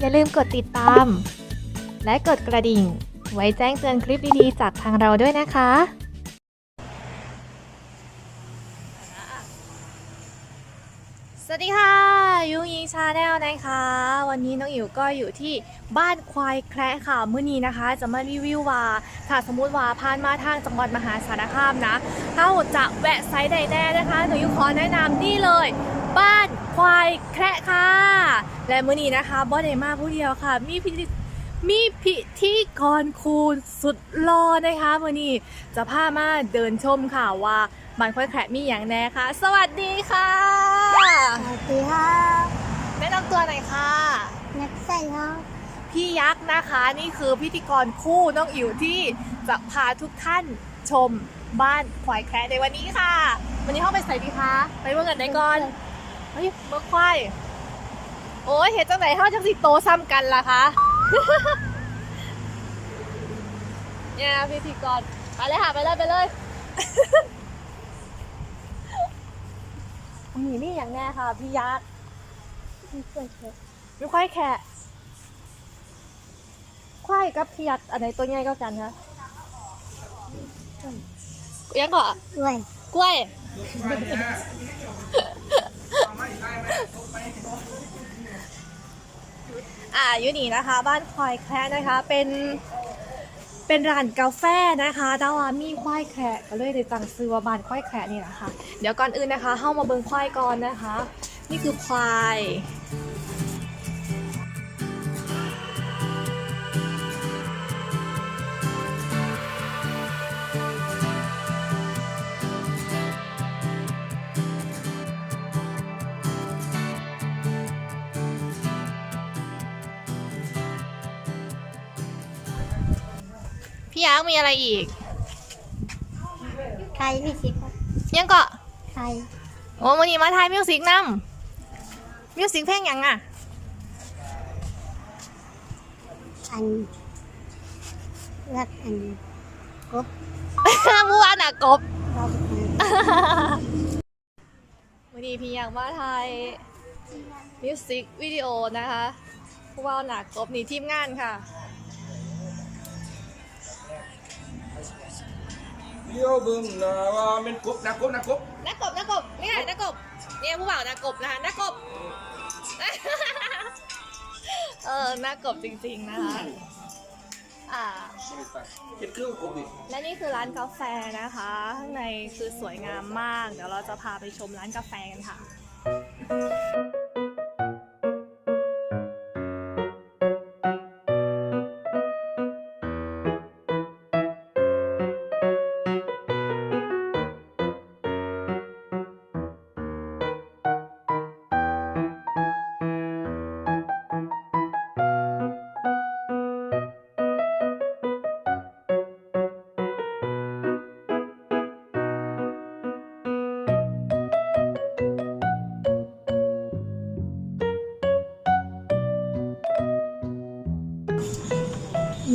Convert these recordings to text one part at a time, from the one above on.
อย่าลืมกดติดตาม และกดกระดิ่ง ไว้แจ้งเตือนคลิปดีๆจากทางเราด้วยนะคะสวัสดีค่ะ ยุงยิงชาแนลนะคะ วันนี้น้องอิ๋วก็อยู่ที่บ้านควายแคระค่ะเมื่อนี้นะคะ จะมารีวิวว่าถ้าสมมติว่าผ่านมาทางจังหวัดมหาสารคามนะถ้าจะแวะไซต์ใดแน่นะคะหนูอิ๋วขอแนะนำนี่เลย บ้านควายแคระค่ะ และมื่อนี้นะคะบอสเดมาผู้เดียวค่ะ มีพิธีมีพิธีกรคูณสุดหล่อนะคะมื่อนี้จะพามาเดินชมค่ะว่าบ้านควายแคระมีอย่างแน่ค่ะ สวัสดีค่ะ สวัสดีครับแนะนำตัวหน่อยค่ะ นักใส่ครับพี่ยักษ์นะคะนี่คือพิธีกรคู่น้องอิ๋วที่จะพาทุกท่านชมบ้านควายแคระในวันนี้ค่ะ วันนี้เข้าไปใส่ดีคะไปเมื่อกันได้ก่อน เฮ้ยเมื่อควายโอ้ยเห็นจังไหนเท่าจังสิโตซ้ำกันล่ะคะเนี่ยพิธีกรไปเลยค่ะไปเลยไปเลยมีนี่อย่างแน่ค่ะ พี่ยักษ์มีเกิดเหตุมีควายแขะควายกับพี่ยักษ์อันไหนตัวใหญ่ก็กันคะยังก่อนด้วยกล้วย อ่าอยู่นี่นะคะ บ้านควายแคระนะคะ เป็น เป็นร้านกาแฟนะคะแต่ว่ามีควายแคระก็เลยได้ตั้งซื้อว่าบ้านควายแคระนี่นะคะเดี๋ยวก่อนอื่นนะคะเข้ามาเบิ่งควายก่อนนะคะ นี่คือควาย พี่ยักษ์มีอะไรอีกใครพี่สิครับยังเกาะใครโอ้วันนี้มาทายมิวสิกนำมิวสิกเพลงหยังอะ อันรักอันกบเมื่อวานอะกบรอบอันวันนี้พี่อยากมาทายมิวสิกวิดีโอนะคะผู้ว่าหนักกบนี่ทีมงานค่ะ เลี้ยวเบึงหนาว่าเป็นกบนะกบนะกบนักกบนักกบนี่ไงนักกบเนี่ยผู้บ่าวนักกบนะคะนักกบ เออนักกบจริงๆนะคะอ่า เห็ดเครื่องกบดิและนี่คือร้านกาแฟนะคะ ข้างในคือสวยงามมาก เดี๋ยวเราจะพาไปชมร้านกาแฟกันค่ะ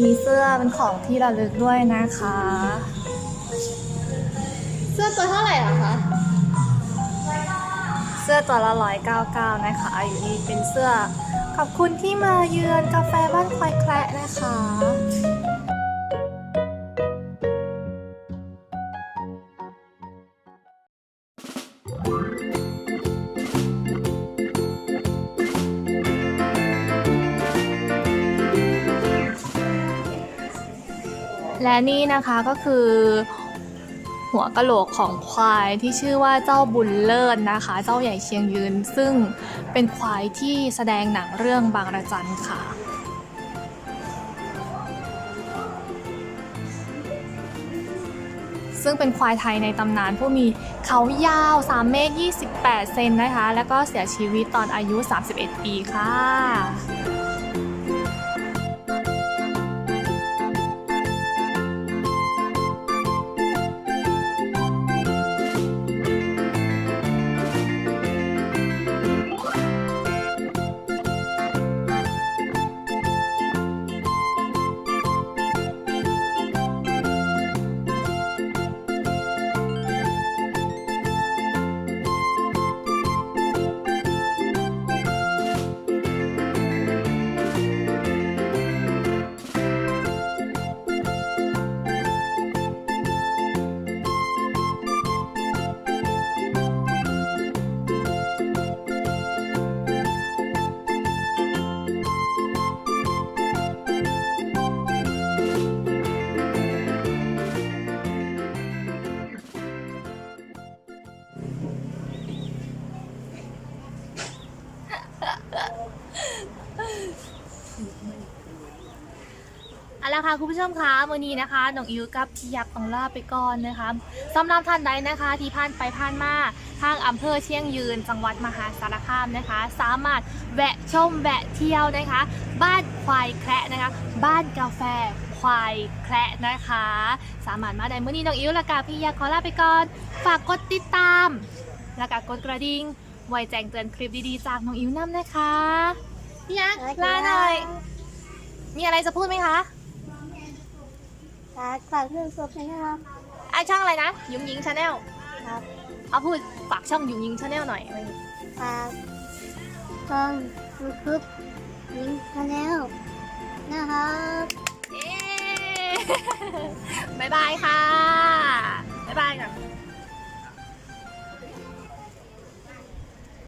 มีเสื้อเป็นของที่ระลึกด้วยนะคะ เสื้อตัวเท่าไหร่เหรอคะ เสื้อตัวละร้อยเก้าเก้านะคะอยู่นี่เป็นเสื้อขอบคุณที่มาเยือนกาแฟบ้านควายแคระ และนี่นะคะก็คือ หัวกะโหลกของควายที่ชื่อว่าเจ้าบุญเลิศนะคะ เจ้าใหญ่เชียงยืน ซึ่งเป็นควายที่แสดงหนังเรื่องบางระจันค่ะซึ่งเป็นควายไทยในตำนานผู้มีเขายาว 3 เมตร 28 เซนนะคะ แล้วก็เสียชีวิตตอนอายุ 31 ปีค่ะ แล้วค่ะคุณผู้ชมคะวันนี้นะคะน้องอิวกับพี่ยักษ์ต้องลาไปก่อนนะคะสำหรับท่านใดนะคะ ที่ผ่านไปผ่านมาทางอำเภอเชียงยืน จังหวัดมหาสารคามนะคะ สามารถแวะชมแวะเที่ยวนะคะ บ้านควายแคระนะคะ บ้านกาแฟควายแคระนะคะ สามารถมาได้เมื่อนี้น้องอิวและกาพี่ยักษ์ขอลาไปก่อน ฝากกดติดตาม และกกดกระดิ่งไว้แจ้งเตือนคลิปดีๆจากน้องอิวน้ำนะคะพี่ยักษ์ลาหน่อยมีอะไรจะพูดไหมคะ ฝากฝากเรื่องศพนะครับไอช่องอะไรนะยุงยิงชาแนลครับเอาพูดฝากช่องยุงยิงชาแนลหน่อยฝากช่องยูทูบลิงก์มาแล้วนะครับเย้ บ๊ายบายค่ะบ๊ายบายกัน